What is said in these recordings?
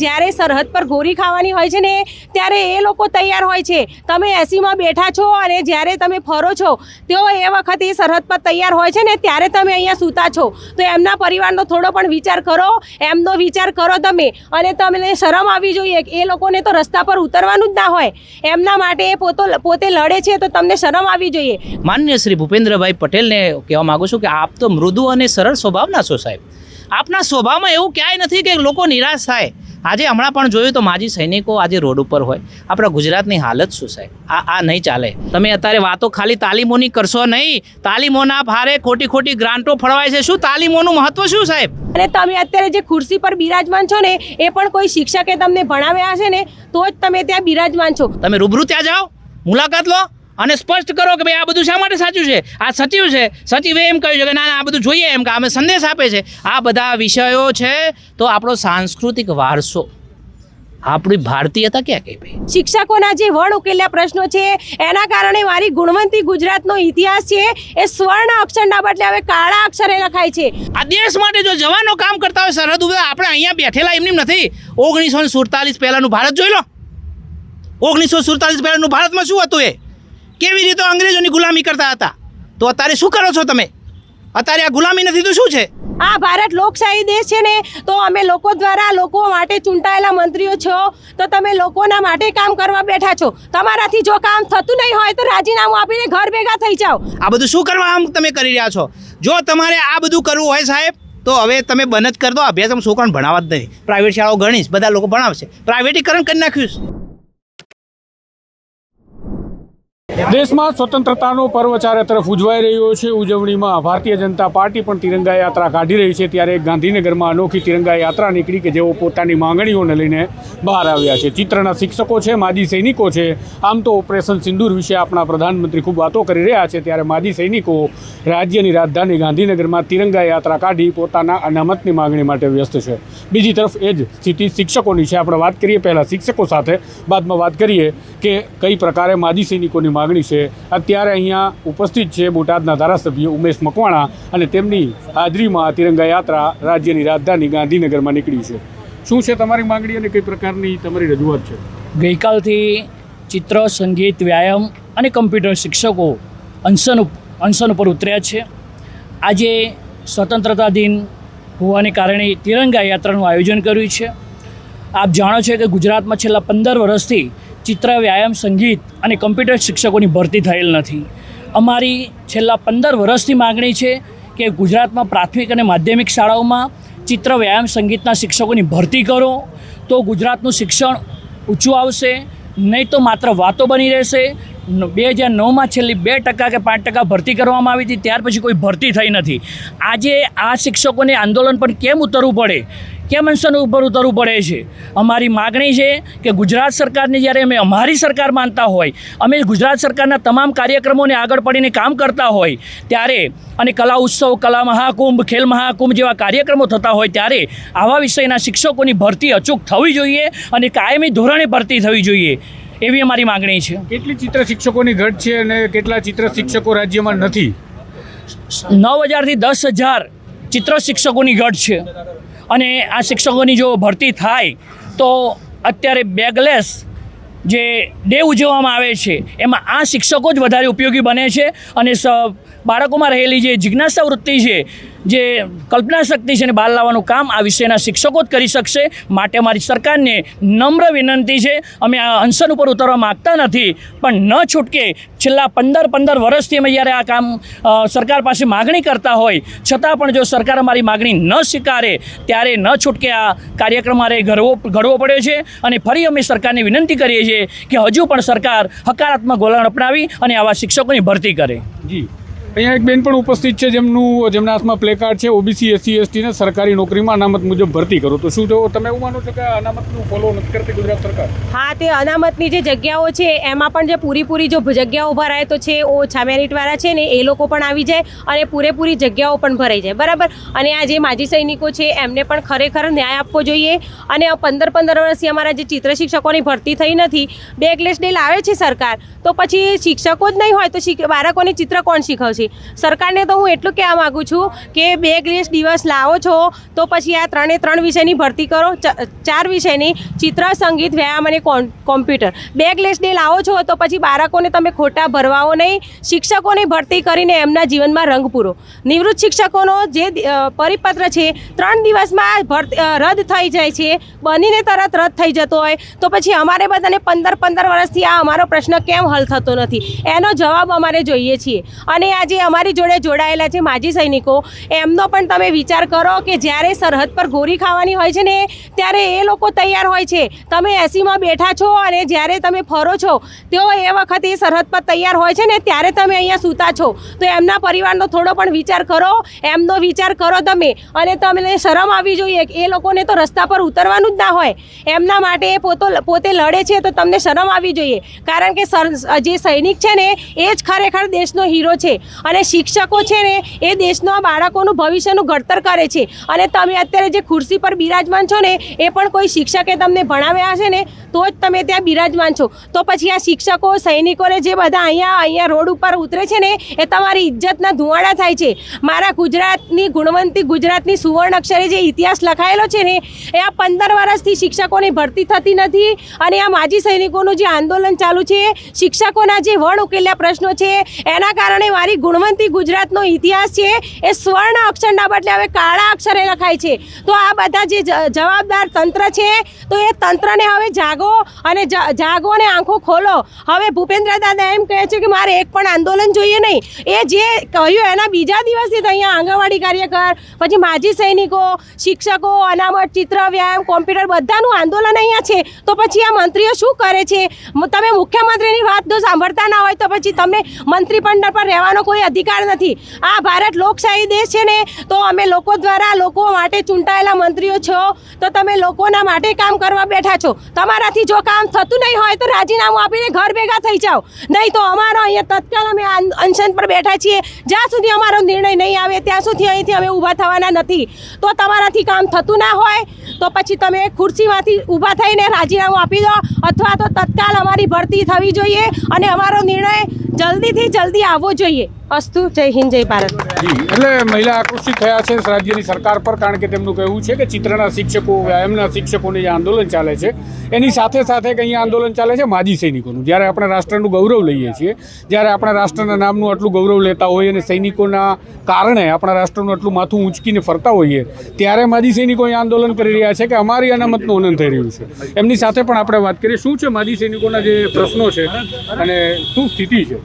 જ્યારે સરહદ પર ગોરી ખાવાની હોય છે ને, ત્યારે એ લોકો તૈયાર હોય છે. તમે એસીમાં બેઠા છો અને જ્યારે તમે ફરો છો તેઓ એ વખતે સરહદ પર તૈયાર હોય છે ને, ત્યારે તમે અહીંયા સૂતા છો. તો એમના પરિવારનો થોડો પણ વિચાર કરો. એમનો વિચાર કરો તમે. અને તમને શરમ આવવી જોઈએ એ લોકોને તો રસ્તા પર ઉતરવાનું જ ના હોય. એમના માટે એ પોતો પોતે લડે છે તો તમને શરમ આવવી જોઈએ. માન્ય શ્રી ભૂપેન્દ્રભાઈ પટેલને કહેવા માગું છું કે આપ તો મૃદુ અને સરળ સ્વભાવના છો સાહેબ. આપના સ્વભાવમાં એવું ક્યાંય નથી કે લોકો નિરાશ થાય. આજે હમણાં પણ જોયું તો માજી સૈનિકો આજે રોડ ઉપર હોય. આપણા ગુજરાતની હાલત શું સાહેબ આ આ નહીં ચાલે. તમે અત્યારે વાતો ખાલી તાલીમોની કરશો નહીં. તાલીમોના ભારે ખોટી ખોટી ગ્રાન્ટો ફળવાય છે. શું તાલીમોનું મહત્વ શું સાહેબ? અને તમે અત્યારે જે ખુરશી પર બિરાજમાન છો ને એ પણ કોઈ શિક્ષકે તમને ભણાવ્યા હશે ને તો જ તમે ત્યાં બિરાજમાન છો. તમે રૂબરૂ ત્યાં જાઓ. મુલાકાત લો. અને સ્પષ્ટ કરો કે ભાઈ આ બધું શા માટે સાચું છે? આ સચિવ છે. સચિવે એમ કહ્યું છે કે ના ના આ બધું જોઈએ એમ કે અમે સંદેશ આપે છે. આ બધા વિષયો છે તો આપણો સાંસ્કૃતિક વારસો. આપણી ભારતીયતા ક્યાં ગઈ ભાઈ? શિક્ષકોના જે વડ ઉકેલ્યા પ્રશ્નો છે એના કારણે મારી ગુણવંતી ગુજરાતનો ઇતિહાસ છે એ સ્વર્ણ અક્ષરના બદલે હવે કાળા અક્ષરે લખાય છે. આ દેશ માટે જો જવાનો કામ કરતા હોય સરહદ ઉપર આપણે અહીંયા બેઠેલા એમની નથી. ઓગણીસો સુડતાલીસ પહેલાંનું ભારત જોઈ લો. ઓગણીસો સુડતાલીસ પહેલાંનું ભારતમાં શું હતું એ? કેવી રીતે અંગ્રેજોની ગુલામી કરતા હતા? તો અત્યારે શું કરો છો તમે? અત્યારે આ ગુલામી નથી તો શું છે? આ ભારત લોકશાહી દેશ છે ને તો અમે લોકો દ્વારા લોકો માટે ચૂંટાયેલા મંત્રીઓ છો. તો તમે લોકોના માટે કામ કરવા બેઠા છો. તમારાથી જો કામ થતું નહીં હોય તો રાજીનામું આપીને ઘર ભેગા થઈ જાઓ. આ બધું શું કરવા આમ તમે કરી રહ્યા છો? જો તમારે આ બધું કરવું હોય સાહેબ તો હવે તમે બંધ જ કરી દો. અભ્યાસ તમે છોકરાને ભણાવવા જ નહીં. પ્રાઇવેટ શાળાઓ ગણીશ બધા લોકો ભણાવશે. પ્રાઇવેટીકરણ કરી નાખ્યું છે દેશમાં સ્વતંત્રતાનો પર્વ ચારે તરફ ઉજવાઈ રહ્યો છે. ઉજવણીમાં ભારતીય જનતા પાર્ટી પણ તિરંગા યાત્રા કાઢી રહી છે. ત્યારે ગાંધીનગરમાં અનોખી તિરંગા યાત્રા નીકળી કે જેઓ પોતાની માંગણીઓને લઈને બહાર આવ્યા છે. ચિત્રના શિક્ષકો છે, માજી સૈનિકો છે. આમ તો ઓપરેશન સિંદૂર વિશે આપણા પ્રધાનમંત્રી ખૂબ વાતો કરી રહ્યા છે. ત્યારે માજી સૈનિકો રાજ્યની રાજધાની ગાંધીનગરમાં તિરંગા યાત્રા કાઢી પોતાના અનામતની માંગણી માટે વ્યસ્ત છે. બીજી તરફ એ જ સ્થિતિ શિક્ષકોની છે. આપણે વાત કરીએ પહેલાં શિક્ષકો સાથે. બાદમાં વાત કરીએ કે કઈ પ્રકારે માજી સૈનિકોની માંગણી છે. અત્યારે અહીંયા ઉપસ્થિત છે બોટાદના ધારાસભ્ય ઉમેશ મકવાણા અને તેમની હાજરીમાં તિરંગા યાત્રા રાજ્યની રાજધાની ગાંધીનગરમાં નીકળી છે. શું છે તમારી માંગણી અને કઈ પ્રકારની તમારી રજૂઆત છે? ગઈકાલથી ચિત્ર, સંગીત, વ્યાયામ અને કમ્પ્યુટર શિક્ષકો અનશન અનશન ઉપર ઉતર્યા છે. આજે સ્વતંત્રતા દિન હોવાને કારણે તિરંગા યાત્રાનું આયોજન કર્યું છે. આપ જાણો છો કે ગુજરાતમાં છેલ્લા પંદર વર્ષથી ચિત્ર, વ્યાયામ, સંગીત અને કમ્પ્યુટર શિક્ષકોની ભરતી થયેલ નથી. અમારી છેલ્લા પંદર વર્ષથી માગણી છે કે ગુજરાતમાં પ્રાથમિક અને માધ્યમિક શાળાઓમાં ચિત્ર, વ્યાયામ, સંગીતના શિક્ષકોની ભરતી કરો. તો ગુજરાતનું શિક્ષણ ઊંચું આવશે, નહીં તો માત્ર વાતો બની રહેશે. બે હજાર નવમાં છેલ્લી બે ટકા કે પાંચ ટકા ભરતી કરવામાં આવી હતી, ત્યાર પછી કોઈ ભરતી થઈ નથી. આજે આ શિક્ષકોને આંદોલન પણ કેમ ઉતરવું પડે? કેમ અનશન ઉપર ઉતરવું પડે છે? અમારી માગણી છે કે ગુજરાત સરકારને જ્યારે અમે અમારી સરકાર માનતા હોય અમે ગુજરાત સરકારના તમામ કાર્યક્રમોને આગળ પડીને કામ કરતા હોય ત્યારે અને કલા ઉત્સવ કલા મહાકુંભ ખેલ મહાકુંભ જેવા કાર્યક્રમો થતા હોય ત્યારે આવા વિષયના શિક્ષકોની ભરતી અચૂક થવી જોઈએ અને કાયમી ધોરણે ભરતી થવી જોઈએ એવી અમારી માગણી છે. કેટલી ચિત્ર શિક્ષકોની ઘટ છે અને કેટલા ચિત્ર શિક્ષકો રાજ્યમાં નથી? નવ હજારથી દસ હજાર ચિત્ર શિક્ષકોની ઘટ છે. અને આ શિક્ષકોની જો ભરતી થાય, તો અત્યારે બેગલેસ જે ડે ઉજવવામાં આવે છે, એમાં આ શિક્ષકો જ વધારે ઉપયોગી બને છે અને બાળકોમાં રહેલી જે જિજ્ઞાસા વૃત્તિ છે જે કલ્પના શક્તિ છે એને બહાર લાવવાનું કામ આ વિષયના શિક્ષકો જ કરી શકશે. માટે અમારી સરકારને નમ્ર વિનંતી છે. અમે આ અનશન ઉપર ઉતરવા માગતા નથી. પણ ન છૂટકે છેલ્લા પંદર પંદર વર્ષથી અમે જ્યારે આ કામ સરકાર પાસે માગણી કરતા હોય, છતાં પણ જો સરકાર અમારી માગણી ન સ્વીકારે, ત્યારે ન છૂટકે આ કાર્યક્રમ મારે ઘડવો ઘડવો પડ્યો છે. અને ફરી અમે સરકારને વિનંતી કરીએ છીએ કે હજુ પણ સરકાર હકારાત્મક વલણ અપનાવી અને આવા શિક્ષકોની ભરતી કરે. જી. અહીંયા એક બેન પણ ઉપસ્થિત છે, જેમનું, જેમના હાથમાં પ્લે કાર્ડ છે ઓબીસી એસસી એસટીને સરકારી નોકરીમાં અનામત મુજબ ભરતી કરો. તો શું જો તમે એવું માનો છો કે અનામતનું ફોલો નથી કરતી ગુજરાત સરકાર? હા, તે અનામતની જે જગ્યાઓ છે, એમાં પણ જે પૂરીપૂરી જો જગ્યાઓ ભરાય તો છે ઓછા મેરિટવાળા છે ને, એ લોકો પણ આવી જાય અને પૂરેપૂરી જગ્યાઓ પણ ભરાઈ જાય. બરાબર? અને આ જે માજી સૈનિકો છે, એમને પણ ખરેખર ન્યાય આપવો જોઈએ અને પંદર પંદર વર્ષથી અમારા જે ચિત્ર શિક્ષકોની ભરતી થઈ નથી બેકલેસ ડે લાવે છે સરકાર. તો પછી શિક્ષકો જ નહીં હોય તો બાળકોને ચિત્ર કોણ શીખવશે? નથી. સરકારને તો હું એટલું કહેવા માગું છું કે બે લિસ્ટ દિવસ લાવો છો, તો પછી આ ત્રણે ત્રણ વિષયની ભરતી કરો ચાર વિષયની ચિત્ર, સંગીત, વ્યાયામ અને કોમ્પ્યુટર. બે ગ્લેસ ડે લાવો છો, તો પછી બાળકોને તમે ખોટા ભરવાઓ નહીં, શિક્ષકોની ભરતી કરીને એમના જીવનમાં રંગ પૂરો. નિવૃત્ત શિક્ષકોનો જે પરિપત્ર છે, ત્રણ દિવસમાં ભરતી રદ થઈ જાય છે, બનીને તરત રદ થઈ જતો હોય, તો પછી અમારે બધાને પંદર પંદર વર્ષથી આ અમારો પ્રશ્ન કેમ હલ થતો નથી? એનો જવાબ અમારે જોઈએ છીએ. અને આજે અમારી જોડે જોડાયેલા છે માજી સૈનિકો, એમનો પણ તમે વિચાર કરો કે જ્યારે સરહદ પર ગોળી ખાવાની હોય છે ને, ત્યારે એ લોકો તૈયાર હોય છે. તમે એસીમાં બેઠા છો અને જ્યારે તમે ફરો છો તેઓ એ વખતે સરહદ પર તૈયાર હોય છે ને, ત્યારે તમે અહીંયા સૂતા છો. તો એમના પરિવારનો થોડો પણ વિચાર કરો, એમનો વિચાર કરો તમે. અને તમને શરમ આવી જોઈએ એ લોકોને તો રસ્તા પર ઉતરવાનું જ ના હોય. એમના માટે એ પોતો પોતે લડે છે તો તમને શરમ આવી જોઈએ. કારણ કે જે સૈનિક છે ને, એ જ ખરેખર દેશનો હીરો છે. અને શિક્ષકો છે ને એ દેશના બાળકોનું ભવિષ્યનું ઘડતર કરે છે. અને તમે અત્યારે જે ખુરશી પર બિરાજમાન છો ને, એ પણ કોઈ શિક્ષકે તમને ભણાવ્યા હશે ને, તો જ તમે ત્યાં બિરાજમાન છો. તો પછી આ શિક્ષકો, સૈનિકોને જે બધા અહીંયા અહીંયા રોડ ઉપર ઉતરે છે ને, એ તમારી ઇજ્જતના ધુવાડા થાય છે. મારા ગુજરાતની ગુણવંતી, ગુજરાતની સુવર્ણ અક્ષરે જે ઇતિહાસ લખાયેલો છે ને, એ આ પંદર વર્ષથી શિક્ષકોની ભરતી થતી નથી અને આ માજી સૈનિકોનું જે આંદોલન ચાલુ છે, શિક્ષકોના જે વણ ઉકેલ્યા પ્રશ્નો છે, એના કારણે મારી ગુણવંતી ગુજરાતનો ઇતિહાસ છે, એ સ્વર્ણ અક્ષરના બદલે હવે કાળા અક્ષરે લખાય છે. તો આ બધા જે જવાબદાર તંત્ર છે, તો એ તંત્રને હવે જાગો અને જાગો અને આંખો ખોલો. હવે ભૂપેન્દ્ર દાદા એમ કહે છે કે મારે એક પણ આંદોલન જોઈએ નહીં. એ જે કહ્યું એના બીજા દિવસથી તો અહીંયા આંગણવાડી કાર્યકર, પછી માજી સૈનિકો, શિક્ષકો, અનામત, ચિત્ર, વ્યાયામ, કોમ્પ્યુટર બધાનું આંદોલન અહીંયા છે. તો પછી આ મંત્રીઓ શું કરે છે? તમે મુખ્યમંત્રીની વાત જો સાંભળતા ના હોય તો પછી તમને મંત્રીમંડળ પર રહેવાનો કોઈ અધિકાર નથી. આ ભારત લોકશાહી દેશ છે ને, તો અમે લોકો દ્વારા લોકો માટે ચૂંટાયેલા મંત્રીઓ છો, તો તમે લોકોના માટે કામ કરવા બેઠા છો. તમારાથી જો કામ થતું નહીં હોય, તો રાજીનામું આપીને ઘર ભેગા થઈ જાઓ. નહીં તો અમારો અહીંયા તત્કાલ અમે અનશન પર બેઠા છીએ. જ્યાં સુધી અમારો નિર્ણય નહીં આવે, ત્યાં સુધી અહીંથી અમે ઊભા થવાના નથી. તો તમારાથી કામ થતું ના હોય, તો પછી તમે ખુરશીમાંથી ઊભા થઈને રાજીનામું આપી દો, અથવા તો તત્કાલ અમારી ભરતી થવી જોઈએ અને અમારો નિર્ણય જલ્દીથી જલ્દી આવવો જોઈએ. અસ્તુ, જય હિન્દ, જય ભારત. એટલે મહિલા આકર્ષિત થયા છે રાજ્યની સરકાર પર, કારણ કે તેમનું કહેવું છે કે ચિત્રના શિક્ષકો, વ્યાયામના શિક્ષકોને જે આંદોલન ચાલે છે, એની સાથે સાથે કંઈ આંદોલન ચાલે છે? માજી સૈનિકોનું. જ્યારે આપણે રાષ્ટ્રનું ગૌરવ લઈએ છીએ, જ્યારે આપણા રાષ્ટ્રના નામનું આટલું ગૌરવ લેતા હોઈએ અને સૈનિકોના કારણે આપણા રાષ્ટ્રનું આટલું માથું ઊંચકીને ફરતા હોઈએ, ત્યારે માજી સૈનિકો આંદોલન કરી રહ્યા છે કે અમારી અનામતનું હનન થઈ રહ્યું છે. એમની સાથે પણ આપણે વાત કરીએ, શું છે માજી સૈનિકોના જે પ્રશ્નો છે અને શું સ્થિતિ છે?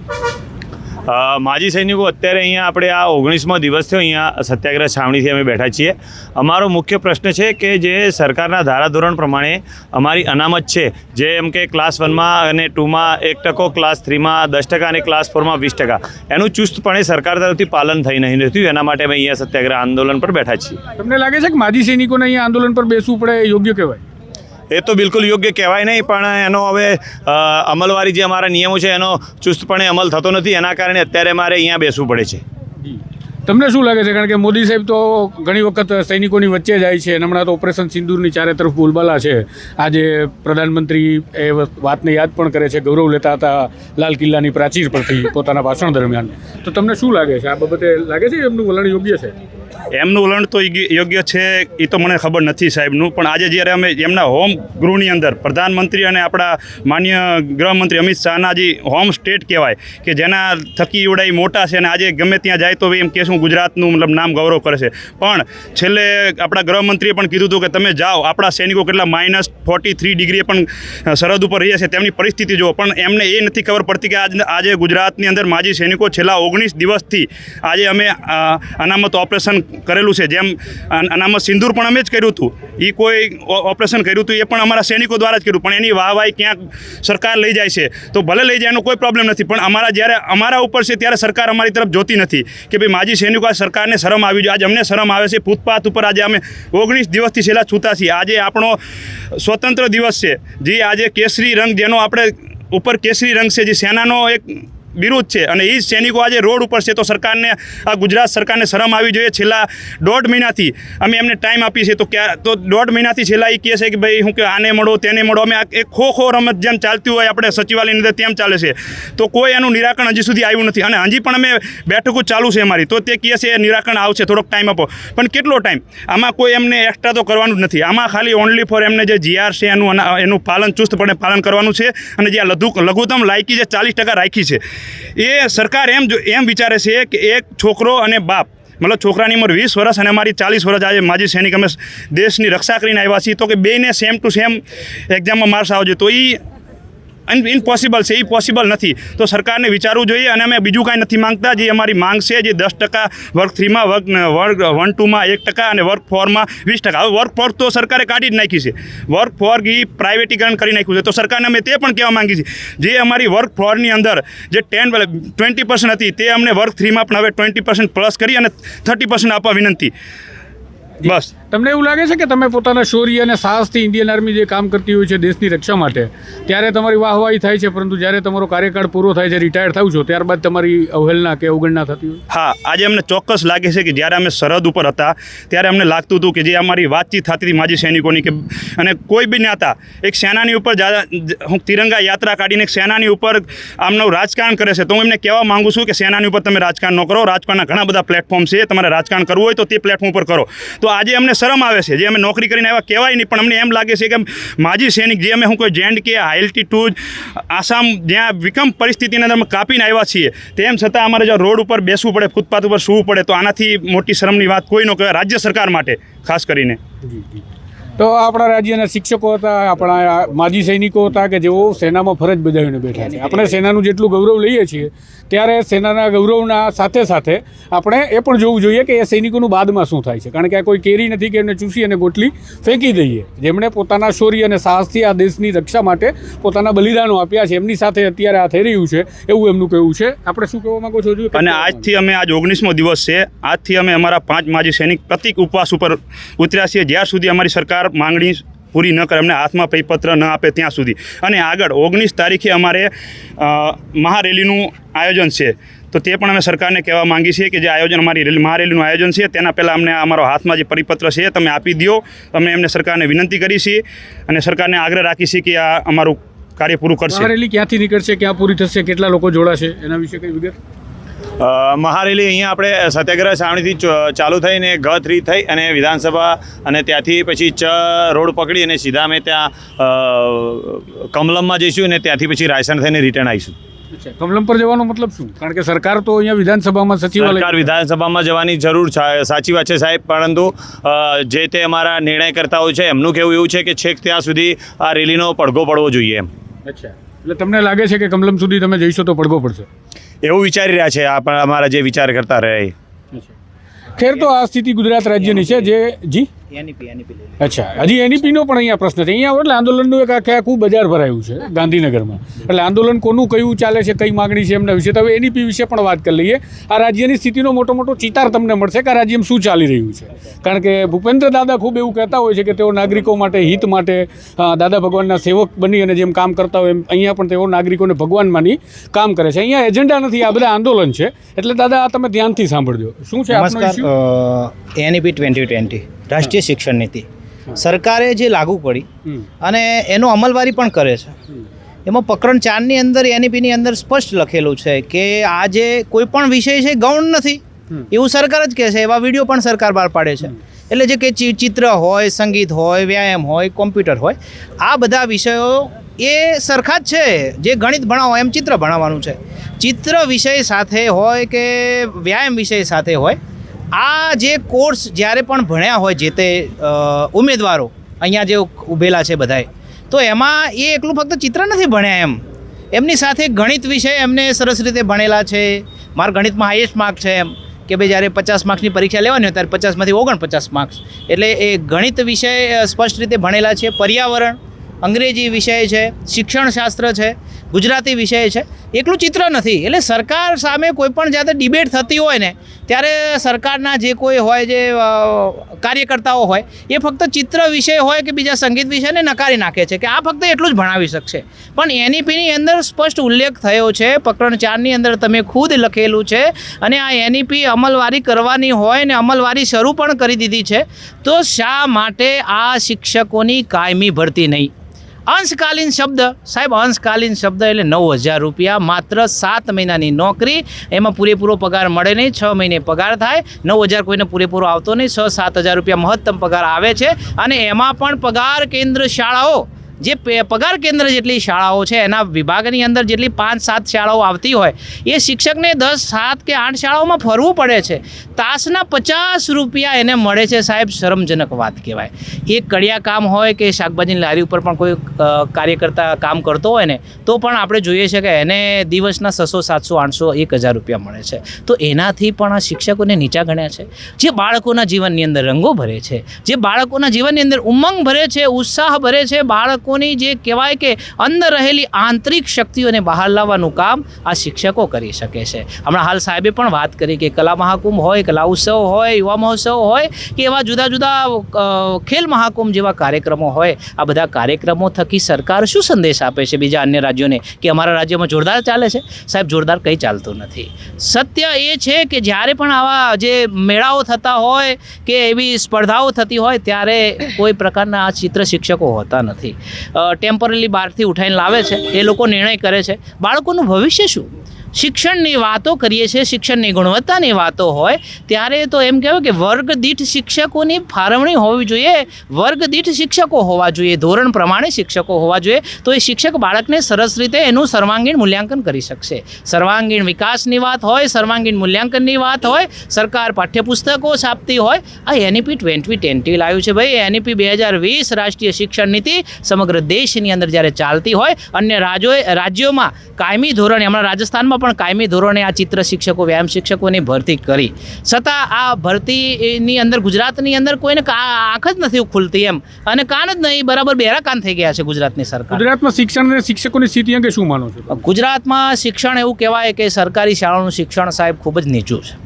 માજી સૈનિકો, અત્યારે અહીંયા આપણે આ ઓગણીસમો દિવસ થયો. અહીંયા સત્યાગ્રહ છાવણીથી અમે બેઠા છીએ. અમારો મુખ્ય પ્રશ્ન છે કે જે સરકારના ધારાધોરણ પ્રમાણે અમારી અનામત છે, જે એમ કે ક્લાસ વનમાં અને ટુમાં એક ટકો ક્લાસ થ્રીમાં દસ ટકા અને ક્લાસ ફોરમાં વીસ ટકા. એનું ચુસ્તપણે સરકાર તરફથી પાલન થઈ નહીં રહ્યું. એના માટે અમે અહીંયા સત્યાગ્રહ આંદોલન પર બેઠા છીએ. તમને લાગે છે કે માજી સૈનિકોને અહીંયા આંદોલન પર બેસવું પડે? યોગ્ય કહેવાય. એ તો બિલકુલ યોગ્ય કહેવાય નહીં, પણ એનો હવે અમલવારી જે અમારા નિયમો છે, એનો ચુસ્તપણે અમલ થતો નથી. એના કારણે અત્યારે મારે અહીંયા બેસવું પડે છે. તમને શું લાગે છે? કારણ કે મોદી સાહેબ તો ઘણી વખત સૈનિકોની વચ્ચે જાય છે. અને હમણાં તો ઓપરેશન સિંદૂરની ચારે તરફ બોલબાલા છે. આજે પ્રધાનમંત્રી એ વાતને યાદ પણ કરે છે. ગૌરવ લેતા હતા લાલ કિલ્લાની પ્રાચીર પરથી પોતાના ભાષણ દરમિયાન. તો તમને શું લાગે છે? આ બાબતે લાગે છે એમનું વલણ યોગ્ય છે? એમનું વલણ તો યોગ્ય- છે એ તો મને ખબર નથી સાહેબનું, પણ આજે જ્યારે અમે એમના હોમ ગૃહની અંદર પ્રધાનમંત્રી અને આપણા માન્ય ગૃહમંત્રી અમિત શાહના જે હોમ સ્ટેટ કહેવાય, કે જેના થકી એવડાઈ મોટા છે અને આજે ગમે ત્યાં જાય તો એમ કહેશું ગુજરાતનું મતલબ નામ ગૌરવ કરે છે. પણ છેલ્લે આપણા ગૃહમંત્રીએ પણ કીધું હતું કે તમે જાઓ, આપણા સૈનિકો કેટલા માઇનસ ફોર્ટી થ્રી ડિગ્રીએ પણ સરહદ ઉપર રહીએ છે, તેમની પરિસ્થિતિ જુઓ. પણ એમને એ નથી ખબર પડતી કે આજ, આજે ગુજરાતની અંદર માજી સૈનિકો છેલ્લા ઓગણીસ દિવસથી આજે અમે અનામત ઓપરેશન કરેલું છે. જેમ અન- અનામત સિંદૂર પણ અમે જ કર્યું હતું. એ કોઈ ઓપરેશન કર્યું હતું એ પણ અમારા સૈનિકો દ્વારા જ કર્યું. પણ એની વાહવાહી ક્યાંક સરકાર લઈ જાય છે. તો ભલે લઈ જાય એનો કોઈ પ્રોબ્લેમ નથી. પણ અમારા જ્યારે, અમારા ઉપર છે ત્યારે સરકાર અમારી તરફ જોતી નથી કે ભાઈ માજી સૈનિકો આ સરકારને શરમ આવી જોઈએ. આજે અમને શરમ આવે છે. ફૂટપાથ ઉપર આજે અમે ઓગણીસ દિવસથી છેલ્લા છૂતા છીએ. આજે આપણો સ્વતંત્ર દિવસ છે. જે, આજે કેસરી રંગ જેનો આપણે, ઉપર કેસરી રંગ છે. જે સેનાનો એક વિરુદ્ધ છે. અને એ સૈનિકો આજે રોડ ઉપર છે. તો સરકારને, આ ગુજરાત સરકારને શરમ આવી જોઈએ. છેલ્લા દોઢ મહિનાથી અમે એમને ટાઈમ આપીએ છીએ. તો ક્યાં, તો દોઢ મહિનાથી છેલ્લા એ કહે છે કે ભાઈ હું કે આને મળો, તેને મળો. અમે એક ખો ખો રમત જેમ ચાલતી હોય આપણે સચિવાલયની અંદર તેમ ચાલે છે. તો કોઈ એનું નિરાકરણ હજી સુધી આવ્યું નથી. અને હજી પણ અમે બેઠકો ચાલુ છે અમારી. તો તે કહે છે નિરાકરણ આવશે. થોડોક ટાઈમ આપો. પણ કેટલો ટાઈમ? આમાં કોઈ એમને એક્સ્ટ્રા તો કરવાનું જ નથી. આમાં ખાલી ઓનલી ફોર એમને જે જીઆર છે એનું એનું પાલન ચુસ્તપણે પાલન કરવાનું છે. અને જે લઘુ, લઘુત્તમ લાયકી જે ચાલીસ ટકા રાખી છે. એ સરકાર એમ એમ વિચારે છે કે એક છોકરો અને બાપ, મતલબ છોકરાની ઉંમર વીસ વર્ષ અને અમારી ચાલીસ વર્ષ આજે માજી સૈનિક અમે દેશની રક્ષા કરીને આવ્યા છીએ, તો કે બેને સેમ ટુ સેમ એક્ઝામમાં માર્ક્સ આવજો તો એ ઇમ્પોસિબલ છે એ પોસિબલ નથી. તો સરકારને વિચારવું જોઈએ અને અમે બીજું કાંઈ નથી માંગતા. જે અમારી માંગ છે, જે દસ ટકા વર્ક થ્રીમાં, વર્ગ વર્ગ વન, ટુમાં, એક ટકા અને વર્ક ફોરમાં વીસ ટકા. હવે વર્ક ફોર તો સરકારે કાઢી જ નાખી છે. વર્ક ફોર એ પ્રાઇવેટીકરણ કરી નાખ્યું છે. તો સરકારને અમે તે પણ કહેવા માંગીએ છીએ. જે અમારી વર્ક ફોરની અંદર જે ટેન ટ્વેન્ટી પર્સન્ટ હતી, તે અમને વર્ક થ્રીમાં પણ હવે ટ્વેન્ટી પર્સન્ટ પ્લસ કરી અને થર્ટી પર્સન્ટ આપવા વિનંતી. બસ. તમને એવું લાગે છે કે તમે પોતાના શૌર્ય અને સાહસથી ઇન્ડિયન આર્મી જે કામ કરતી હોય છે દેશની રક્ષા માટે, ત્યારે તમારી વાહવાહી થાય છે, પરંતુ જ્યારે તમારો કાર્યકાળ પૂરો થાય છે રિટાયર થાવ છો, ત્યારબાદ તમારી અવહેલના કે અવગણના થતી હોય હા, આજે અમને ચોક્કસ લાગે છે કે જ્યારે અમે સરહદ ઉપર હતા, ત્યારે અમને લાગતું હતું કે જે અમારી વાતચીત થતી હતી માજી સૈનિકોની કે, અને કોઈ બી નેતા એક સેનાની ઉપર હું તિરંગા યાત્રા કાઢીને એક સેનાની ઉપર આમનું રાજકારણ કરે છે, તો હું એમને કહેવા માંગુ છું કે સેનાની ઉપર તમે રાજકારણ ન કરો, રાજકારણના ઘણા બધા પ્લેટફોર્મ છે, તમારે રાજકારણ કરવું હોય તો તે પ્લેટફોર્મ ઉપર કરો. તો આજે અમને શરમ આવે છે. જે અમે નોકરી કરીને આવ્યા કહેવાય નહીં, પણ અમને એમ લાગે છે કે માજી સૈનિક જે અમે હું કોઈ જેન્ડ કે હાઇલ્ટીટ્યુડ આસામ જ્યાં વિકમ પરિસ્થિતિની અંદર અમે કાપીને આવ્યા છીએ, તેમ છતાં અમારે જો રોડ ઉપર બેસવું પડે, ફૂટપાથ ઉપર સૂવું પડે, તો આનાથી મોટી શરમની વાત કોઈ ન કહેવાય, રાજ્ય સરકાર માટે, ખાસ કરીને. તો આપણા રાજ્યના શિક્ષકો હતા આપણા માજી સૈનિકો હતા કે જેઓ સેનામાં ફરજ બજાવીને બેઠા છે. આપણે સેનાનું જેટલું ગૌરવ લઈએ છીએ ત્યારે સેનાના ગૌરવના સાથે સાથે આપણે એ પણ જોવું જોઈએ કે એ સૈનિકોનું બાદમાં શું થાય છે. કારણ કે આ કોઈ કેરી નથી કે એમને ચૂસી અને ગોટલી ફેંકી દઈએ. જેમણે પોતાના શૌર્ય અને સાહસથી આ દેશની રક્ષા માટે પોતાના બલિદાનો આપ્યા છે એમની સાથે અત્યારે આ થઈ રહ્યું છે એવું એમનું કહેવું છે. આપણે શું કહેવા માંગો છો? અને આજથી અમે આજ ઓગણીસમો દિવસ છે. આજથી અમે અમારા પાંચ માજી સૈનિક પ્રતિક ઉપવાસ ઉપર ઉતર્યા છીએ. જ્યાં સુધી અમારી સરકાર માંગણી પૂરી ન કરે, અમને હાથમાં પૈપત્ર ન આપે ત્યાં સુધી. અને આગળ, ઓગણીસ તારીખે અમારે મહારેલીનું આયોજન છે. તો તે પણ અમે સરકારને કહેવા માંગી છીએ કે જે આયોજન અમારી રેલી, મહારેલીનું આયોજન છે, તેના પહેલાં અમને અમારો હાથમાં જે પરિપત્ર છે, તમે આપી દો અમે એમને સરકારને વિનંતી કરી છીએ અને સરકારને આગ્રહ રાખી છીએ કે આ અમારું કાર્ય પૂરું કરશે. રેલી ક્યાંથી નીકળશે, ક્યાં પૂરી થશે, કેટલા લોકો જોડાશે, એના વિશે કઈ વિગત? મહારેલી અહીંયા આપણે સત્યાગ્રહ સાવણીથી ચાલુ થઈને ગ થ્રી થઈ અને વિધાનસભા અને ત્યાંથી પછી ચ રોડ પકડી અને સીધા અમે ત્યાં કમલમમાં જઈશું અને ત્યાંથી પછી રાયસણ થઈને રિટર્ન આવીશું. કમલમ પર જવાનો મતલબ શું? કારણ કે સરકાર તો અહીંયા વિધાનસભામાં સચિવાલય સરકાર વિધાનસભામાં જવાની જરૂર સાચી વાત છે સાહેબ પરંતુ જે તે અમારા નિર્ણયકર્તાઓ છે એમનું કહેવું એવું છે કે છેક ત્યાં સુધી આ રેલીનો પડઘો પડવો જોઈએ એમ. અચ્છા. એટલે તમને લાગે છે કે કમલમ સુધી તમે જઈશો તો પડઘો પડશે? એવું વિચારી રહ્યા છે આપણા અમારા જે વિચાર કરતા રહે ખેર તો આ સ્થિતિ ગુજરાત રાજ્યની છે જે જી? અચ્છા હજી એનઈપીનો પણ અહીંયા પ્રશ્ન છે. અહીંયા એટલે આંદોલનનું એક આખે આખું બજાર ભરાયું છે ગાંધીનગરમાં. એટલે આંદોલન કોનું કયું ચાલે છે કઈ માગણી છે એમના વિશે તો હવે એનઈપી વિશે પણ વાત કરી લઈએ. આ રાજ્યની સ્થિતિનો મોટો મોટો ચિતાર તમને મળશે કે આ રાજ્યમાં શું ચાલી રહ્યું છે. કારણ કે ભૂપેન્દ્ર દાદા ખૂબ એવું કહેતા હોય છે કે તેઓ નાગરિકો માટે હિત માટે દાદા ભગવાનના સેવક બની અને જેમ કામ કરતા હોય એમ અહીંયા પણ તેઓ નાગરિકોને ભગવાન માની કામ કરે છે. અહીંયા એજન્ડા નથી આ બધા આંદોલન છે. એટલે દાદા આ તમે ધ્યાનથી સાંભળજો. શું છે આપનો ઇસ્યુ એનઈપી ટ્વેન્ટી ટ્વેન્ટી રાષ્ટ્રીય શિક્ષણ નીતિ. સરકારે જે લાગુ પડી અને એનો અમલવારી પણ કરે છે. એમાં પ્રકરણ ચારની અંદર એનઈપીની અંદર સ્પષ્ટ લખેલું છે કે આ જે કોઈ પણ વિષય છે ગૌણ નથી. એવું સરકાર જ કહે છે એવા વીડિયો પણ સરકાર બહાર પાડે છે. એટલે જે કે ચિ- ચિત્ર હોય સંગીત હોય વ્યાયામ હોય કોમ્પ્યુટર હોય આ બધા વિષયો એ સરખા જ છે. જે ગણિત ભણાવો એમ ચિત્ર ભણાવવાનું છે. ચિત્ર વિષય સાથે હોય કે વ્યાયામ વિષય સાથે હોય આ જે કોર્સ જ્યારે પણ ભણ્યા હોય જે તે ઉમેદવારો અહીંયા જે ઊભેલા છે બધાએ તો એમાં એ એકલું ફક્ત ચિત્ર નથી ભણ્યા એમ. એમની સાથે ગણિત વિષય એમને સરસ રીતે ભણેલા છે. મારા ગણિતમાં હાઈએસ્ટ માર્ક છે એમ. કે ભાઈ જ્યારે પચાસ માર્ક્સની પરીક્ષા લેવાની હોય ત્યારે પચાસમાંથી ઓગણપચાસ માર્ક્સ એટલે એ ગણિત વિષય સ્પષ્ટ રીતે ભણેલા છે. પર્યાવરણ અંગ્રેજી વિષય છે, શિક્ષણશાસ્ત્ર છે, ગુજરાતી વિષય છે, એકલું ચિત્ર નથી. એટલે સરકાર સામે કોઈ પણ જાતે ડિબેટ થતી હોય ને, ત્યારે સરકારના જે કોઈ હોય, જે કાર્યકર્તાઓ હોય, એ ફક્ત ચિત્ર વિષય હોય કે બીજા સંગીત વિષયને નકારી નાખે છે કે આ ફક્ત એટલું જ ભણાવી શકશે. પણ એનઈપીની અંદર સ્પષ્ટ ઉલ્લેખ થયો છે પ્રકરણ ચારની અંદર તમે ખુદ લખેલું છે, અને આ એનઈપી અમલવારી કરવાની હોય ને અમલવારી શરૂ પણ કરી દીધી છે, તો શા માટે આ શિક્ષકોની કાયમી ભરતી નહીં? અંશકાલીન શબ્દ. સાહેબ, અંશકાલીન શબ્દ એટલે નવ હજાર રૂપિયા. માત્ર સાત મહિનાની નોકરી. એમાં પૂરેપૂરો પગાર મળે નહીં. છ મહિને પગાર થાય. નવ હજાર કોઈને પૂરેપૂરો આવતો નહીં. છ સાત હજાર રૂપિયા મહત્તમ પગાર આવે છે. અને એમાં પણ પગાર કેન્દ્ર શાળાઓ જે પગાર કેન્દ્ર જેટલી શાળાઓ છે, એના વિભાગની અંદર જેટલી પાંચ સાત શાળાઓ આવતી હોય, એ શિક્ષકને દસ, સાત કે આઠ શાળાઓમાં ફરવું પડે છે. તાસના પચાસ રૂપિયા એને મળે છે સાહેબ, શરમજનક વાત કહેવાય. એક કડિયા કામ હોય કે શાકભાજીની લારી ઉપર પણ કોઈ કાર્યકર્તા કામ કરતો હોય ને, તો પણ આપણે જોઈએ છે કે એને દિવસના છસો, સાતસો, આઠસો, એક હજાર રૂપિયા મળે છે. તો એનાથી પણ આ શિક્ષકોને નીચા ગણ્યા છે. જે બાળકોના જીવનની અંદર રંગો ભરે છે, જે બાળકોના જીવનની અંદર ઉમંગ ભરે છે, ઉત્સાહ ભરે છે બાળકોની જે કહેવાય કે અંદર રહેલી આંતરિક શક્તિઓને બહાર લાવવાનું કામ આ શિક્ષકો કરી શકે છે. હમણાં હાલ સાહેબે પણ વાત કરી કે કલા મહાકુંભ હોય, કલા ઉત્સવ હોય, યુવા મહોત્સવ હોય કે એવા જુદા જુદા ખેલ મહાકુંભ જેવા કાર્યક્રમો હોય. આ બધા કાર્યક્રમો થકી સરકાર શું સંદેશ આપે છે બીજા અન્ય રાજ્યોને કે અમારા રાજ્યમાં જોરદાર ચાલે છે? સાહેબ, જોરદાર કંઈ ચાલતું નથી. સત્ય એ છે કે જ્યારે પણ આવા જે મેળાઓ થતા હોય કે એવી સ્પર્ધાઓ થતી હોય ત્યારે કોઈ પ્રકારના આ ચિત્ર શિક્ષકો હોતા નથી. ટેમ્પરરી બહારથી ઉઠાઈને લાવે છે. એ લોકો નિર્ણય કરે છે. બાળકોનું ભવિષ્ય શું? શિક્ષણની વાતો કરીએ છીએ, શિક્ષણની ગુણવત્તાની વાતો હોય, ત્યારે તો એમ કહેવાય કે વર્ગ દીઠ શિક્ષકોની ફાળવણી હોવી જોઈએ. વર્ગ દીઠ શિક્ષકો હોવા જોઈએ, ધોરણ પ્રમાણે શિક્ષકો હોવા જોઈએ. તો એ શિક્ષક બાળકને સરસ રીતે એનું સર્વાંગીણ મૂલ્યાંકન કરી શકશે. સર્વાંગીણ વિકાસની વાત હોય, સર્વાંગીણ મૂલ્યાંકનની વાત હોય, સરકાર પાઠ્યપુસ્તકો છાપતી હોય, આ એનઈપી ટ્વેન્ટી ટ્વેન્ટી લાવ્યું છે ભાઈ. એનઈપી બે હજાર વીસ રાષ્ટ્રીય શિક્ષણ નીતિ સમગ્ર દેશની અંદર જ્યારે ચાલતી હોય, અન્ય રાજ્યોએ, રાજ્યોમાં કાયમી ધોરણે, હમણાં રાજસ્થાનમાં પણ કાયમી ધોરણે આ ચિત્ર શિક્ષકો વ્યાયામ શિક્ષકોની ભરતી કરી. છતાં આ ભરતીની અંદર ગુજરાતની અંદર કોઈને આંખ જ નથી ખુલતી એમ. અને કાન જ નહીં બરાબર બેરા કાન થઈ ગયા છે ગુજરાતની સરકાર. ગુજરાતમાં શિક્ષણ અને શિક્ષકોની સ્થિતિ અંગે શું માનો છો? ગુજરાતમાં શિક્ષણ એવું કહેવાય કે સરકારી શાળાનું શિક્ષણ સાહેબ ખૂબ જ નીચું છે.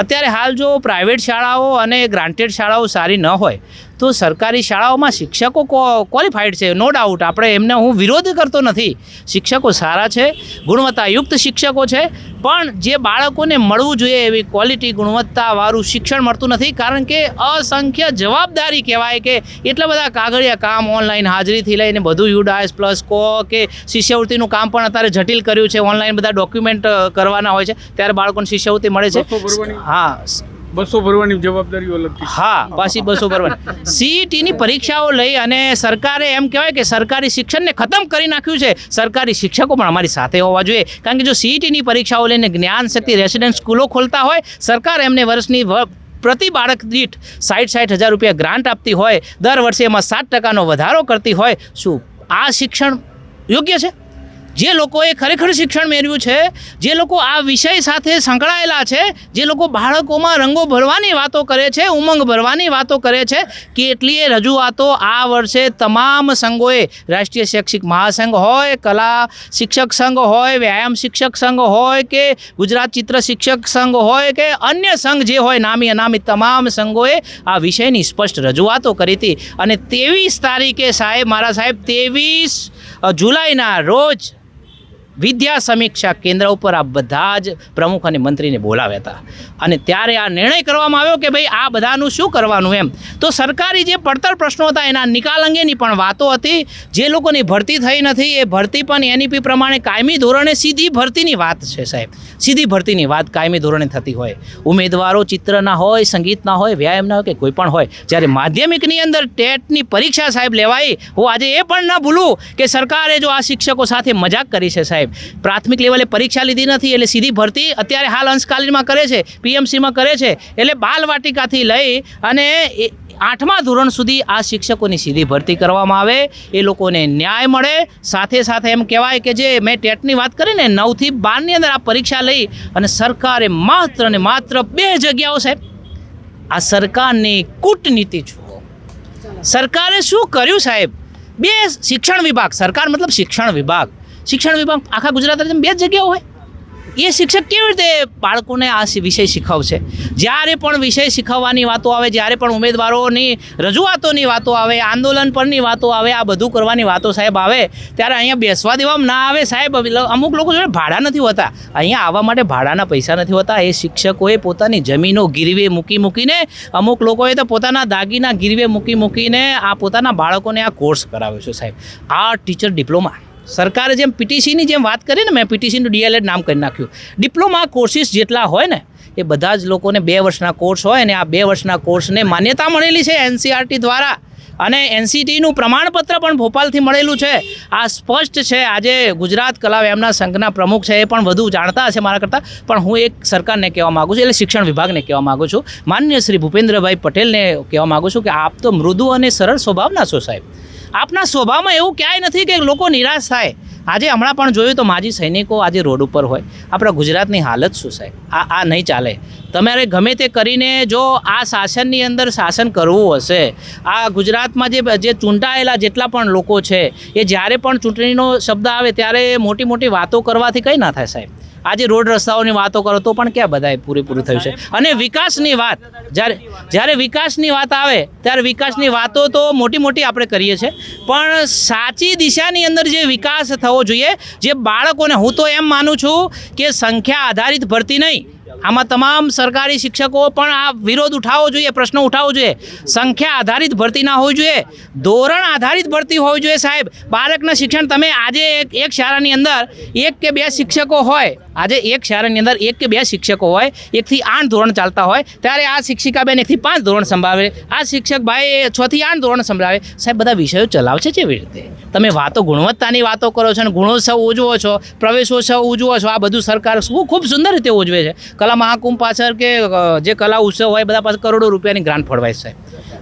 અત્યારે હાલ જો પ્રાઇવેટ શાળાઓ અને ગ્રાન્ટેડ શાળાઓ સારી ન હોય તો સરકારી શાળાઓમાં શિક્ષકો ક્વોલિફાઈડ છે નો ડાઉટ આપણે એમને હું વિરોધ કરતો નથી. શિક્ષકો સારા છે ગુણવત્તાયુક્ત શિક્ષકો છે પણ જે બાળકોને મળવું જોઈએ એવી ક્વોલિટી ગુણવત્તાવાળું શિક્ષણ મળતું નથી કારણ કે અસંખ્ય જવાબદારી કહેવાય કે એટલા બધા કાગળિયા કામ ઓનલાઈન હાજરીથી લઈને બધું યુડાયસ પ્લસ કો કે શિષ્યવૃત્તિનું કામ પણ અત્યારે જટિલ કર્યું છે ઓનલાઈન બધા ડોક્યુમેન્ટ કરવાના હોય છે ત્યારે બાળકોને શિષ્યવૃત્તિ મળે છે? હા બસો ભરવાની જવાબદારી હા, પાછી બસો ભરવાની. સીઈટીની પરીક્ષાઓ લઈ અને સરકારે એમ કહેવાય કે સરકારી શિક્ષણને ખતમ કરી નાખ્યું છે. સરકારી શિક્ષકો પણ અમારી સાથે હોવા જોઈએ. કારણ કે જો સીઈટીની પરીક્ષાઓ લઈને જ્ઞાન શક્તિ રેસિડેન્ટ સ્કૂલો ખોલતા હોય, સરકાર એમને વર્ષની પ્રતિ બાળક દીઠ સાઠ સાઠ હજાર રૂપિયા ગ્રાન્ટ આપતી હોય, દર વર્ષે એમાં સાત ટકાનો વધારો કરતી હોય. શું આ શિક્ષણ યોગ્ય છે? જે લોકોએ ખરેખર શિક્ષણ મેળવ્યું છે, જે લોકો આ વિષય સાથે સંકળાયેલા છે, જે લોકો બાળકોમાં રંગો ભરવાની વાતો કરે છે, ઉમંગ ભરવાની વાતો કરે છે, કેટલીય રજૂઆતો આ વર્ષે તમામ સંઘોએ, રાષ્ટ્રીય શૈક્ષિક મહાસંઘ હોય, કલા શિક્ષક સંઘ હોય, વ્યાયામ શિક્ષક સંઘ હોય કે ગુજરાત ચિત્ર શિક્ષક સંઘ હોય કે અન્ય સંઘ જે હોય, નામી અનામી તમામ સંઘોએ આ વિષયની સ્પષ્ટ રજૂઆતો કરી હતી. અને ત્રેવીસ તારીખે સાહેબ, મારા સાહેબ, ત્રેવીસ જુલાઈના રોજ વિદ્યા સમીક્ષા કેન્દ્ર ઉપર આ બધા જ પ્રમુખ અને મંત્રીને બોલાવ્યા હતા. અને ત્યારે આ નિર્ણય કરવામાં આવ્યો કે ભાઈ, આ બધાનું શું કરવાનું એમ? તો સરકારી જે પડતર પ્રશ્નો હતા, એના નિકાલ અંગેની પણ વાતો હતી. જે લોકોની ભરતી થઈ નથી, એ ભરતી પણ એનઈપી પ્રમાણે કાયમી ધોરણે સીધી ભરતીની વાત છે સાહેબ. સીધી ભરતીની વાત કાયમી ધોરણે થતી હોય. ઉમેદવારો ચિત્રના હોય, સંગીતના હોય, વ્યાયામના હોય કે કોઈ પણ હોય, જ્યારે માધ્યમિકની અંદર ટેટની પરીક્ષા સાહેબ લેવાઈ, હું આજે એ પણ ન ભૂલું કે સરકારે જો આ શિક્ષકો સાથે મજાક કરી છે સાહેબ. પ્રાથમિક લેવલે પરીક્ષા લીધી નથી એટલે સીધી ભરતી અત્યારે હાલ અંશકાલીનમાં કરે છે, પીએમસીમાં કરે છે, એટલે બાલવાટિકાથી લઈ અને આઠમા ધોરણ સુધી આ શિક્ષકોની સીધી ભરતી કરવામાં આવે, એ લોકોને ન્યાય મળે. સાથે સાથે એમ કહેવાય કે જે મેં ટેટની વાત કરી ને, નવથી બારની અંદર આ પરીક્ષા લઈ અને સરકારે માત્ર ને માત્ર બે જગ્યાઓ સાહેબ, આ સરકારની કૂટનીતિ જુઓ. સરકારે શું કર્યું સાહેબ? બે શિક્ષણ વિભાગ, સરકાર મતલબ શિક્ષણ વિભાગ. શિક્ષણ વિભાગ આખા ગુજરાતમાં બે જ જગ્યાઓ હોય. એ શિક્ષક કેવી રીતે બાળકોને આ વિષય શીખવશે? જ્યારે પણ વિષય શીખવવાની વાતો આવે, જ્યારે પણ ઉમેદવારોની રજૂઆતોની વાતો આવે, આંદોલન પરની વાતો આવે, આ બધું કરવાની વાતો સાહેબ આવે, ત્યારે અહીંયા બેસવા દેવામાં ના આવે સાહેબ. અમુક લોકો જોડે ભાડા નથી હોતા. અહીંયા આવવા માટે ભાડાના પૈસા નથી હોતા. એ શિક્ષકોએ પોતાની જમીનો ગીરવે મૂકી મૂકીને, અમુક લોકોએ તો પોતાના દાગીના ગીરવે મૂકી મૂકીને, આ પોતાના બાળકોને આ કોર્સ કરાવ્યો છે સાહેબ. આ ટીચર ડિપ્લોમા સરકારે જેમ પીટીસીની જેમ વાત કરી ને મેં પીટીસીનું ડીએલએડ નામ કરી નાખ્યું. ડિપ્લોમા કોર્સિસ જેટલા હોય ને, એ બધા જ લોકોને બે વર્ષના કોર્સ હોય ને, આ બે વર્ષના કોર્સને માન્યતા મળેલી છે એનસીઆરટી દ્વારા. અને એનસીટીનું પ્રમાણપત્ર પણ ભોપાલથી મળેલું છે. આ સ્પષ્ટ છે, આજે ગુજરાત કલા એમના સંઘના પ્રમુખ છે, એ પણ વધુ જાણતા હશે મારા કરતાં. પણ હું એક સરકારને કહેવા માગું છું, એટલે શિક્ષણ વિભાગને કહેવા માગું છું. માન્ય શ્રી ભૂપેન્દ્રભાઈ પટેલને કહેવા માગું છું કે આપ તો મૃદુ અને સરળ સ્વભાવના છો સાહેબ. આપના સ્વભાવમાં એવું ક્યાંય નથી કે લોકો નિરાશ થાય. આજે હમણાં પણ જોયું તો માજી સૈનિકો આજે રોડ ઉપર હોય. આપણા ગુજરાતની હાલત શું સાહેબ? આ આ નહીં ચાલે. તમારે ગમે તે કરીને જો આ શાસનની અંદર શાસન કરવું હશે, આ ગુજરાતમાં જે જે ચૂંટાયેલા જેટલા પણ લોકો છે, એ જ્યારે પણ ચૂંટણીનો શબ્દ આવે ત્યારે મોટી મોટી વાતો કરવાથી કંઈ ના થાય સાહેબ. આજે રોડ રસ્તાઓની વાતો કરો તો પણ ક્યાં બધાએ પૂરેપૂરું થયું છે? અને વિકાસની વાત જ્યારે જ્યારે વિકાસની વાત આવે ત્યારે વિકાસની વાતો તો મોટી મોટી આપણે કરીએ છીએ. પણ સાચી દિશાની અંદર જે વિકાસ થવો જોઈએ જે બાળકોને હું તો એમ માનું છું કે સંખ્યા આધારિત ભરતી નહીં. આમાં તમામ સરકારી શિક્ષકો પણ આ વિરોધ ઉઠાવવો જોઈએ પ્રશ્ન ઉઠાવવો જોઈએ. સંખ્યા આધારિત ભરતી ના હોવી જોઈએ. ધોરણ આધારિત ભરતી હોવી જોઈએ સાહેબ. બાળકના શિક્ષણ તમે આજે એક એક શાળાની અંદર એક કે બે શિક્ષકો હોય આજે એક શાળાની અંદર એક કે બે શિક્ષકો હોય, એકથી આઠ ધોરણ ચાલતા હોય, ત્યારે આ શિક્ષિકા બેન એકથી પાંચ ધોરણ સંભાળે. આ શિક્ષક ભાઈ છ થી આઠ ધોરણ સંભળાવે. સાહેબ, બધા વિષયો ચલાવશે કેવી રીતે? તમે વાતો ગુણવત્તાની વાતો કરો છો અને ગુણોત્સવ ઉજવો છો, પ્રવેશોત્સવ ઉજવો છો, આ બધું સરકાર ખૂબ સુંદર રીતે ઉજવે છે. કલા મહાકુંભ પાછળ કે જે કલા ઉત્સવ હોય બધા પાસે કરોડો રૂપિયાની ગ્રાન્ટ ફળવાય છે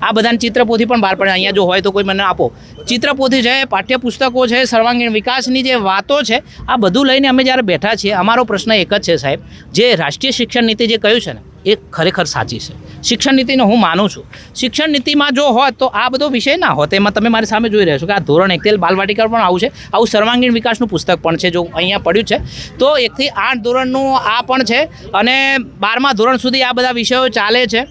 આ બધાને ચિત્રપોથી પણ બહાર પડે અહીંયા જો હોય તો કોઈ મને આપો. ચિત્રપોથી છે, પાઠ્યપુસ્તકો છે, સર્વાંગીણ વિકાસની જે વાતો છે, આ બધું લઈને અમે જ્યારે બેઠા છીએ, અમારો પ્રશ્ન એક જ છે સાહેબ. જે રાષ્ટ્રીય શિક્ષણ નીતિ જે કહ્યું છે ને, એ ખરેખર સાચી છે. શિક્ષણ નીતિને હું માનું છું. શિક્ષણ નીતિમાં જો હોત તો આ બધો વિષય ના હોત, એમાં તમે મારી સામે જોઈ રહ્યા છો કે આ ધોરણ એકથી બાલવાટિકા પણ આવું છે. આવું સર્વાંગીણ વિકાસનું પુસ્તક પણ છે, જો અહીંયા પડ્યું છે. તો એકથી આઠ ધોરણનું આ પણ છે અને બારમા ધોરણ સુધી આ બધા વિષયો ચાલે છે.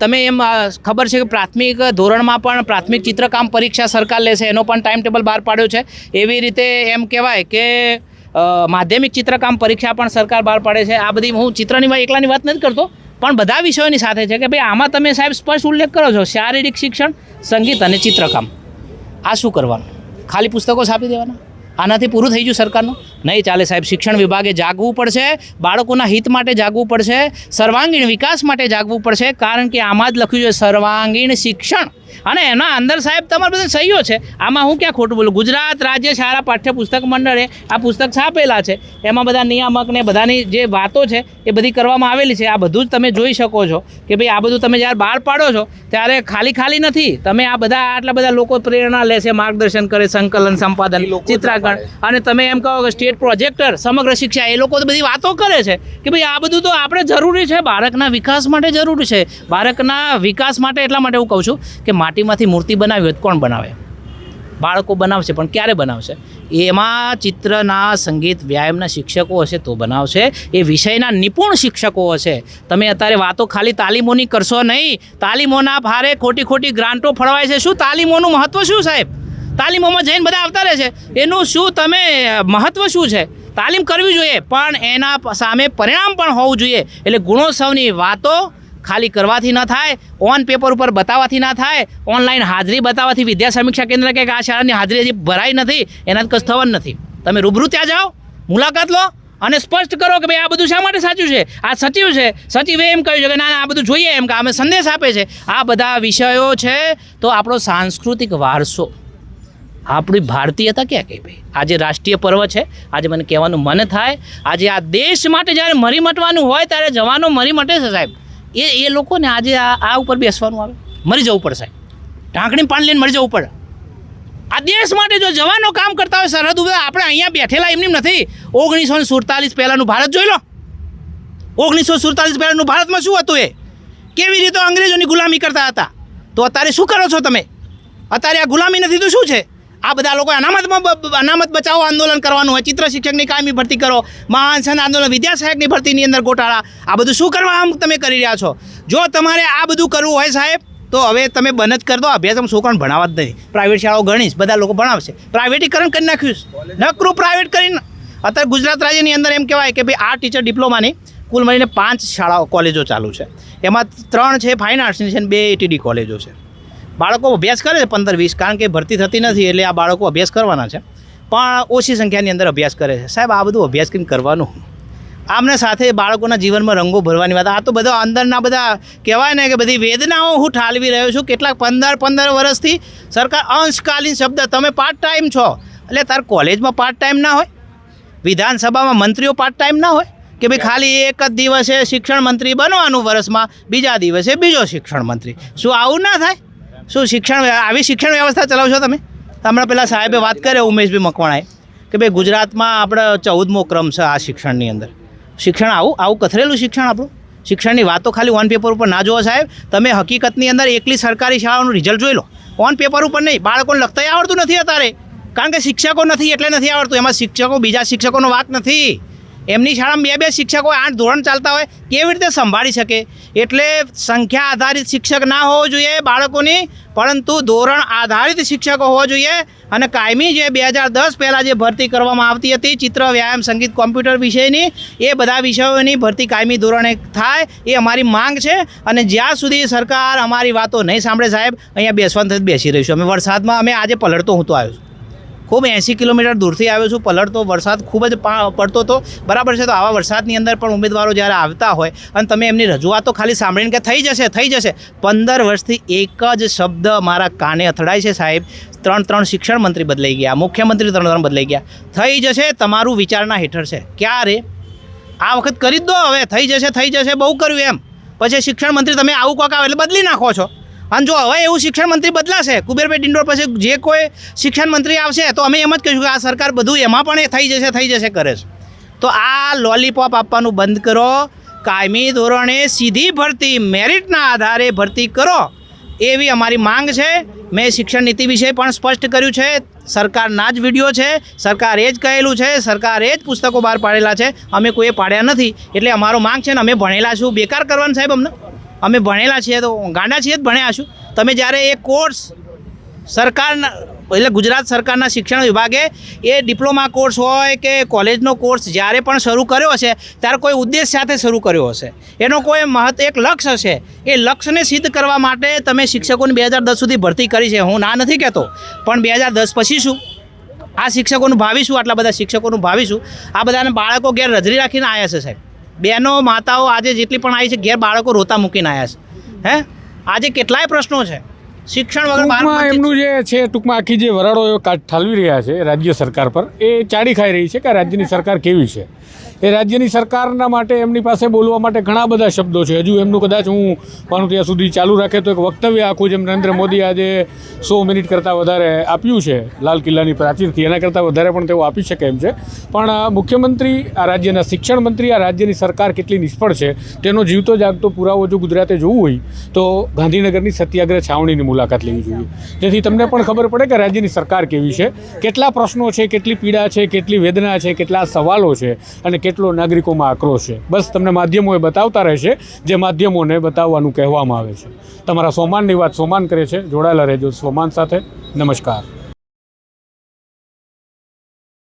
તમે એમ ખબર છે કે પ્રાથમિક ધોરણમાં પણ પ્રાથમિક ચિત્રકામ પરીક્ષા સરકાર લેશે, એનો પણ ટાઈમ ટેબલ બહાર પાડ્યો છે. એવી રીતે એમ કહેવાય કે માધ્યમિક ચિત્રકામ પરીક્ષા પણ સરકાર બહાર પાડે છે. આ બધી હું ચિત્રની એકલાની વાત નથી કરતો, પણ બધા વિષયોની સાથે છે કે ભાઈ આમાં તમે સાહેબ સ્પષ્ટ ઉલ્લેખ કરો છો, શારીરિક શિક્ષણ, સંગીત અને ચિત્રકામ. આ શું કરવાનું? ખાલી પુસ્તકો છાપી દેવાના? આનાથી પૂરું થઈ ગયું સરકારનું? નહીં, ચાલે સાહેબ, શિક્ષણ વિભાગે જાગવું પડશે, બાળકોના હિત માટે જાગવું પડશે, સર્વાંગીણ વિકાસ માટે જાગવું પડશે, કારણ કે આમાં જ લખ્યું છે, સર્વાંગીણ શિક્ષણ. અને એના અંદર સાહેબ તમારે બધા સહીઓ છે. આમાં હું ક્યાં ખોટું બોલું? ગુજરાત રાજ્ય શાળા પાઠ્યપુસ્તક મંડળે આ પુસ્તક છાપેલા છે. એમાં બધા નિયામક ને બધાની જે વાતો છે એ બધી કરવામાં આવેલી છે. આ બધું જ તમે જોઈ શકો છો કે ભાઈ આ બધું તમે જ્યારે બહાર પાડો છો ત્યારે ખાલી ખાલી નથી. તમે આ બધા આટલા બધા લોકો પ્રેરણા લે છે માર્ગદર્શન કરે સંકલન સંપાદન ચિત્રાંકન અને તમે એમ કહો કે સ્ટેટ પ્રોજેક્ટર સમગ્ર શિક્ષા એ લોકો તો બધી વાતો કરે છે કે ભાઈ આ બધું તો આપણે જરૂરી છે. બાળકના વિકાસ માટે જરૂરી છે. બાળકના વિકાસ માટે એટલા માટે હું કહું છું કે માટીમાંથી મૂર્તિ બનાવી હોય તો કોણ બનાવે? બાળકો બનાવશે, પણ ક્યારે બનાવશે? એમાં ચિત્રના સંગીત વ્યાયામના શિક્ષકો હશે તો બનાવશે. એ વિષયના નિપુણ શિક્ષકો હશે. તમે અત્યારે વાતો ખાલી તાલીમોની કરશો નહીં. તાલીમોના ભારે ખોટી ખોટી ગ્રાન્ટો ફળવાય છે. શું તાલીમોનું મહત્ત્વ શું સાહેબ? તાલીમોમાં જઈને બધા આવતા રહે છે. એનું શું તમે મહત્ત્વ શું છે? તાલીમ કરવી જોઈએ, પણ એના સામે પરિણામ પણ હોવું જોઈએ. એટલે ગુણોત્સવની વાતો ખાલી કરવાથી ન થાય ઓન પેપર ઉપર બતાવવાથી ના થાય ઓનલાઈન હાજરી બતાવવાથી વિદ્યા સમીક્ષા કેન્દ્ર કે આ શાળાની હાજરી હજી ભરાઈ નથી, એનાથી કશું થવાનું નથી. તમે રૂબરૂ ત્યાં જાઓ, મુલાકાત લો અને સ્પષ્ટ કરો કે ભાઈ આ બધું શા માટે સાચું છે? આ સચિવ છે. સચિવે એમ કહ્યું છે કે ના ના, આ બધું જોઈએ એમ કે અમે સંદેશ આપે છે. આ બધા વિષયો છે તો આપણો સાંસ્કૃતિક વારસો. આપણી ભારતીયતા ક્યાં કહે ભાઈ? આજે રાષ્ટ્રીય પર્વ છે. આજે મને કહેવાનું મન થાય. આજે આ દેશ માટે જ્યારે મરી મટવાનું હોય, ત્યારે જવાનો મરી મટે છે સાહેબ. એ એ લોકોને આજે આ આ ઉપર બેસવાનું આવે. મરી જવું પડશે ઢાંકણી પાણી લઈને મરી જવું પડે. આ દેશ માટે જો જવાનો કામ કરતા હોય સરહદ ઉપર, આપણે અહીંયા બેઠેલા એમની નથી. ઓગણીસો ને સુડતાલીસ પહેલાંનું ભારત જોઈ લો. ઓગણીસો સુડતાલીસ પહેલાંનું ભારતમાં શું હતું એ? કેવી રીતે અંગ્રેજોની ગુલામી કરતા હતા? તો અત્યારે શું કરો છો તમે? અત્યારે આ ગુલામી નથી તો શું છે? આ બધા લોકો અનામતમાં અનામત બચાવો આંદોલન કરવાનું હોય. ચિત્ર શિક્ષકની કાયમી ભરતી કરો. મહાન આંદોલન વિદ્યા સહાયકની ભરતીની અંદર ગોટાળા. આ બધું શું કરવા આમ તમે કરી રહ્યા છો? જો તમારે આ બધું કરવું હોય સાહેબ, તો હવે તમે બંધ જ કરી દો. અભ્યાસક્રમ છોકરાને ભણાવવા જ નહીં. પ્રાઇવેટ શાળાઓ ગણીશ. બધા લોકો ભણાવશે. પ્રાઇવેટીકરણ કરી નાખ્યું નકરું પ્રાઇવેટ કરીને. અત્યારે ગુજરાત રાજ્યની અંદર એમ કહેવાય કે ભાઈ, આ ટીચર ડિપ્લોમાની કુલ મળીને પાંચ શાળાઓ, કોલેજો ચાલુ છે. એમાં ત્રણ છે ફાઇન આર્ટ્સની છે અને બે એટીડી કોલેજો છે. બાળકો અભ્યાસ કરે છે પંદર વીસ, કારણ કે ભરતી થતી નથી એટલે આ બાળકો અભ્યાસ કરવાના છે. પણ ઓછી સંખ્યાની અંદર અભ્યાસ કરે છે. સાહેબ, આ બધું અભ્યાસ કરીને કરવાનું? આમને સાથે બાળકોના જીવનમાં રંગો ભરવાની વાત. આ તો બધા અંદરના બધા કહેવાય ને કે બધી વેદનાઓ હું ઠાલવી રહ્યો છું. કેટલાક પંદર પંદર વર્ષથી સરકાર અંશકાલીન શબ્દ, તમે પાર્ટ ટાઈમ છો. એટલે તાર કોલેજમાં પાર્ટ ટાઈમ ના હોય, વિધાનસભામાં મંત્રીઓ પાર્ટ ટાઈમ ના હોય, કે ભાઈ ખાલી એક જ દિવસે શિક્ષણ મંત્રી બનવાનું વર્ષમાં, બીજા દિવસે બીજો શિક્ષણ મંત્રી. શું આવું ના થાય? શું શિક્ષણ આવી શિક્ષણ વ્યવસ્થા ચલાવશો તમે? હમણાં પેલા સાહેબે વાત કરે, ઉમેશભાઈ મકવાણાએ, કે ભાઈ ગુજરાતમાં આપણે ચૌદમો ક્રમ છે આ શિક્ષણની અંદર. શિક્ષણ આવું આવું કથરેલું શિક્ષણ આપણું. શિક્ષણની વાતો ખાલી ઓન પેપર ઉપર ના જુઓ સાહેબ. તમે હકીકતની અંદર એકલી સરકારી શાળાનું રિઝલ્ટ જોઈ લો. ઓન પેપર ઉપર નહીં, બાળકોને લખતાય આવડતું નથી અત્યારે. કારણ કે શિક્ષકો નથી, એટલે નથી આવડતું. એમાં શિક્ષકો, બીજા શિક્ષકોનો વાત નથી. એમની શાળામાં બે બે શિક્ષકો આઠ ધોરણ ચાલતા હોય, કેવી રીતે સંભાળી શકે? એટલે સંખ્યા આધારિત શિક્ષક ના હોવો જોઈએ બાળકોની, પરંતુ ધોરણ આધારિત શિક્ષકો હોવા જોઈએ. અને કાયમી જે બે હજાર દસ પહેલાં જે ભરતી કરવામાં આવતી હતી, ચિત્ર, વ્યાયામ, સંગીત, કોમ્પ્યુટર વિષયની, એ બધા વિષયોની ભરતી કાયમી ધોરણે થાય, એ અમારી માંગ છે. અને જ્યાં સુધી સરકાર અમારી વાતો નહીં સાંભળે સાહેબ, અહીંયા બેસવાનું થઈ બેસી રહીશું. અમે વરસાદમાં, અમે આજે પલળતો હું તો આવ્યો છું. ખૂબ એંસી કિલોમીટર દૂરથી આવ્યો છું. પલળતો વરસાદ ખૂબ જ પડતો હતો બરાબર છે. તો આવા વરસાદની અંદર પણ ઉમેદવારો જ્યારે આવતા હોય અને તમે એમની રજૂઆતો ખાલી સાંભળીને કે થઈ જશે થઈ જશે. પંદર વર્ષથી એક જ શબ્દ મારા કાને અથડાય છે સાહેબ. ત્રણ ત્રણ શિક્ષણ મંત્રી બદલાઈ ગયા. મુખ્યમંત્રી ત્રણ ત્રણ બદલાઈ ગયા. થઈ જશે તમારું વિચારના હેઠળ છે. ક્યારે? આ વખત કરી જ દો હવે. થઈ જશે થઈ જશે. બહુ કર્યું એમ. પછી શિક્ષણ મંત્રી તમે આવું કોક આવે એટલે બદલી નાખો છો. અને જો હવે એવું શિક્ષણ મંત્રી બદલાશે, કુબેરભાઈ ડિંડોર પછી જે કોઈ શિક્ષણ મંત્રી આવશે, તો અમે એમ જ કહીશું કે આ સરકાર બધું એમાં પણ એ થઈ જશે થઈ જશે, કરે છે. તો આ લોલીપોપ આપવાનું બંધ કરો, કાયમી ધોરણે સીધી ભરતી, મેરિટના આધારે ભરતી કરો, એવી અમારી માંગ છે. મેં શિક્ષણ નીતિ વિશે પણ સ્પષ્ટ કર્યું છે. સરકારના જ વીડિયો છે, સરકારે જ કહેલું છે, સરકારે જ પુસ્તકો બહાર પાડેલા છે. અમે કોઈએ પાડ્યા નથી. એટલે અમારો માંગ છે ને અમે ભણેલા છું. બેકાર કરવાનું સાહેબ અમને. અમે ભણેલા છીએ તો ગાંડા છીએ જ ભણ્યા છું. તમે જ્યારે એ કોર્સ સરકારના, એટલે ગુજરાત સરકારના શિક્ષણ વિભાગે એ ડિપ્લોમા કોર્સ હોય કે કોલેજનો કોર્સ જ્યારે પણ શરૂ કર્યો હશે, ત્યારે કોઈ ઉદ્દેશ સાથે શરૂ કર્યો હશે. એનો કોઈ મહત્વ, એક લક્ષ્ય હશે. એ લક્ષ્યને સિદ્ધ કરવા માટે તમે શિક્ષકોની બે હજાર દસ સુધી ભરતી કરી છે. હું ના નથી કહેતો, પણ બે હજાર દસ પછી શું? આ શિક્ષકોનું ભાવીશું આટલા બધા શિક્ષકોનું ભાવીશું આ બધાને બાળકો ઘેર રજરી રાખીને આવ્યા છે સાહેબ. બહેનો માતાઓ આજે જેટલી પણ આવી છે ઘેર બાળકો રોતા મૂકીને આવ્યા છે. હે? આજે કેટલાય પ્રશ્નો છે. શિક્ષણ વગર એમનું જે છે ટૂંકમાં આખી જે વરાળો ઠાલવી રહ્યા છે રાજ્ય સરકાર પર એ ચાડી ખાઈ રહી છે કે રાજ્યની સરકાર કેવી છે? એ રાજ્યની સરકારના માટે, એમની પાસે બોલવા માટે ઘણા બધા શબ્દો છે. હજુ એમનું કદાચ હું માનું ત્યાં સુધી ચાલુ રાખે તો એક વક્તવ્ય આખું જેમ નરેન્દ્ર મોદી આજે સો મિનિટ કરતાં વધારે આપ્યું છે, લાલ કિલ્લાની પ્રાચીરથી. એના કરતાં વધારે પણ તેઓ આપી શકે એમ છે. પણ મુખ્યમંત્રી, આ રાજ્યના શિક્ષણ મંત્રી, આ રાજ્યની સરકાર કેટલી નિષ્ફળ છે, તેનો જીવતો જાગતો પુરાવો જો ગુજરાતે જોવું હોય, તો ગાંધીનગરની સત્યાગ્રહ છાવણીની મુલાકાત લેવી જોઈએ. જેથી તમને પણ ખબર પડે કે રાજ્યની સરકાર કેવી છે, કેટલા પ્રશ્નો છે, કેટલી પીડા છે, કેટલી વેદના છે, કેટલા સવાલો છે, અને કેટલો નાગરિકોમાં આક્રોશ છે. બસ તમને માધ્યમોએ બતાવતા રહેશે, જે માધ્યમોને બતાવવાનું કહેવામાં આવે છે. તમારા સોમાનની વાત સોમાન કરે છે. જોડાયેલા રહેજો સોમાન સાથે. નમસ્કાર.